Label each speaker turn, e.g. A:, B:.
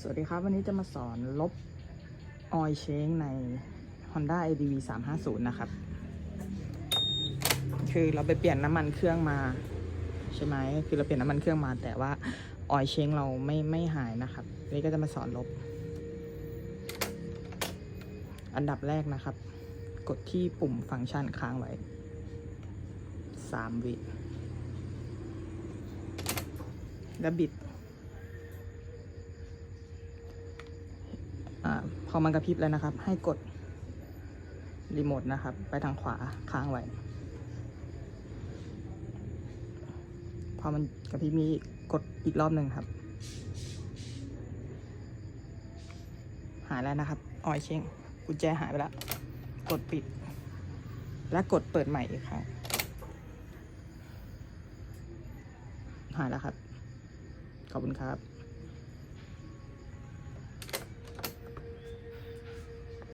A: สวัสดีครับ วันนี้จะมาสอนลบออยเชงใน Honda ADV 350 นะครับ คือเราไปเปลี่ยนน้ำมันเครื่องมาใช่ไหม คือเราเปลี่ยนน้ำมันเครื่องมา แต่ว่าออยเชงเราไม่ไม่หายนะครับวันนี้ก็จะมาสอนลบ อันดับแรกนะครับ กดที่ปุ่มฟังก์ชันค้างไว้ 3 วิแล้วบิด อพอมันกระพริบแล้วนะครับ ให้กดรีโมทนะครับ ไปทางขวาค้างไว้ พอมันกระพริบมีกดอีกรอบหนึ่งครับ หายแล้วนะครับ ออยเชงกุญแจหายไปแล้ว กดปิด และกดเปิดใหม่อีกครั้งหายแล้วครับ ขอบคุณครับ